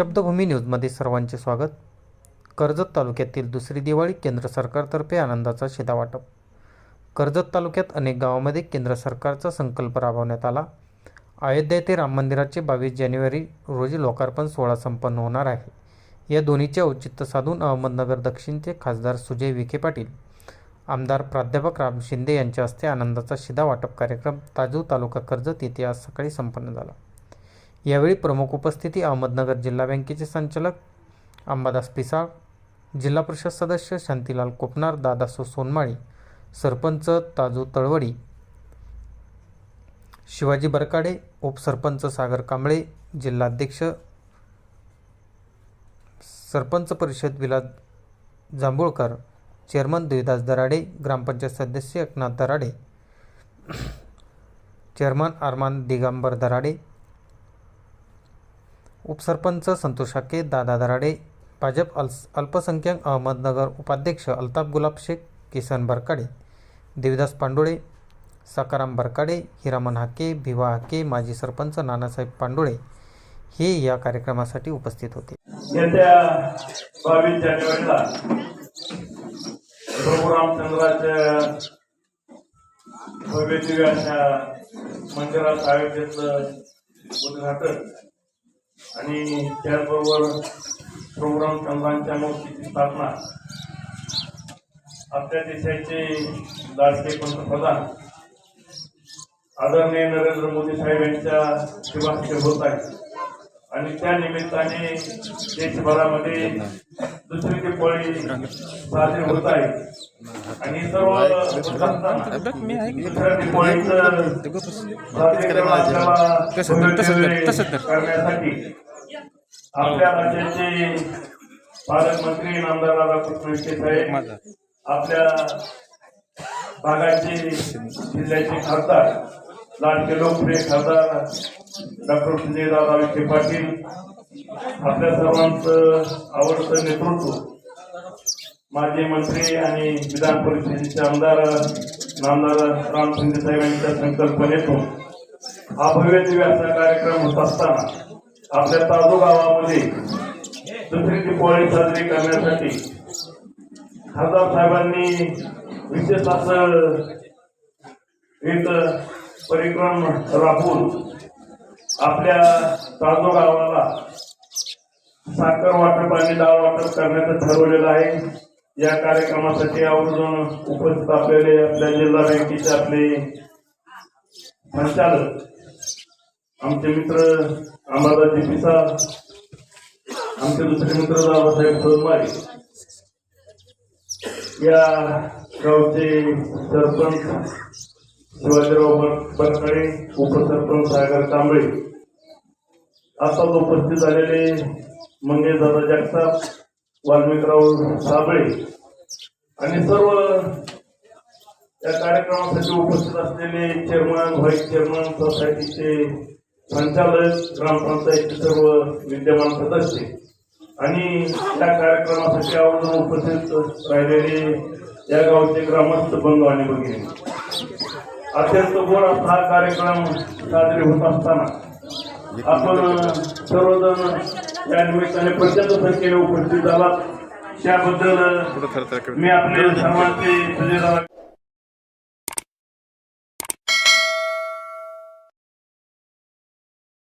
शब्दभूमी न्यूजमध्ये सर्वांचे स्वागत. कर्जत तालुक्यातील दुसरी दिवाळी केंद्र सरकारतर्फे आनंदाचा शिदा वाटप कर्जत तालुक्यात अनेक गावामध्ये केंद्र सरकारचा संकल्प राबवण्यात आला. अयोध्या येथे राम मंदिराचे बावीस जानेवारी रोजी लोकार्पण सोहळा संपन्न होणार आहे. या दोन्हीचे औचित्य साधून अहमदनगर दक्षिणचे खासदार सुजय विखे पाटील आमदार प्राध्यापक राम शिंदे यांच्या हस्ते आनंदाचा शिदा वाटप कार्यक्रम ताजू तालुका कर्जत येथे आज सकाळी संपन्न झाला. यावेळी प्रमुख उपस्थिती अहमदनगर जिल्हा बँकेचे संचालक अंबादास पिसाळ जिल्हा परिषद सदस्य शांतीलाल कोपनार दादासो सोनमाळी सरपंच ताजू तळवडी शिवाजी बरकाडे उपसरपंच सागर कांबळे जिल्हाध्यक्ष सरपंच परिषद विलास जांभूळकर चेअरमन देवदास दराडे ग्रामपंचायत सदस्य एकनाथ दराडे चेअरमन अरमान दिगंबर दराडे उपसरपंच संतोष हाके दादा दराडे भाजप अल्स अल्पसंख्याक अहमदनगर उपाध्यक्ष अल्ताफ गुलाब शेख किसन बरकाडे देविदास पांडुळे सकाराम बरकाडे हिरामन हाके भिवा हाके माजी सरपंच नानासाहेब पांडुळे हे या कार्यक्रमासाठी उपस्थित होते. येत्या बावीस जानेवारीला प्रभू भव्य मंदिरात आयोजित उद्घाटन आणि त्याचबरोबर प्रोग्राम रामचंद्रांच्या मूर्तीची स्थापना. आपल्या देशाचे लाडके पंतप्रधान आदरणीय नरेंद्र मोदी साहेब यांच्या शिवास्य होत आहे. आणि त्या निमित्ताने देशभरामध्ये दुसरी दिवाळी साजरी होत आहे. आणि सर्व दुसऱ्या दिवाळीचं करण्यासाठी आपल्या राज्याचे पालकमंत्री नामदार राधाकृष्ण साहेब आपल्या भागाचे जिल्ह्याचे खासदार लाडके लोकप्रिय खासदार डॉक्टर संजयदादा विखे पाटील आपल्या सर्वांचं आवडतं नेतृत्व माजी मंत्री आणि विधान परिषदेचे आमदार नामदार राम शिंदे साहेब यांच्या संकल्पनेतून हा भव्य दिव्याचा असा कार्यक्रम होत असताना आपल्या ताजो गावामध्ये दुसरी दिवाळी साजरी करण्यासाठी खासदार साहेबांनी विशेष असं एक परिक्रम राबवून आपल्या ताजो गावाला साखर वाटप आणि डाळ वाटप करण्याचं ठरवलेलं आहे. या कार्यक्रमासाठी आवर्जून उपस्थित असलेले आपल्या जिल्हा बँकेचे आपले संचालक आमचे मित्र अंबादाजी पिसा आमचे दुसरे मित्र दादासाहेब सोनमारे या गावचे सरपंच शिवाजीराव बनकडे बरकडे उपसरपंच सागर कांबळे आताच उपस्थित झालेले मंगेशदादा जगताप वाल्मिकराव साबळे. आणि सर्व या कार्यक्रमासाठी उपस्थित असलेले चेअरमन व्हाईस चेअरमन सोसायटीचे संचालक ग्रामपंचायतचे सर्व विद्यमान सदस्य. आणि या कार्यक्रमासाठी आवर्जून उपस्थित राहिलेले या गावचे ग्रामस्थ बंधू आणि भगिनी. अत्यंत गोड असा हा कार्यक्रम साजरी होत असताना. आपण सर्वजण या निमित्ताने प्रचंड संख्येने उपस्थित झालात त्याबद्दल मी आपले सर्वांचे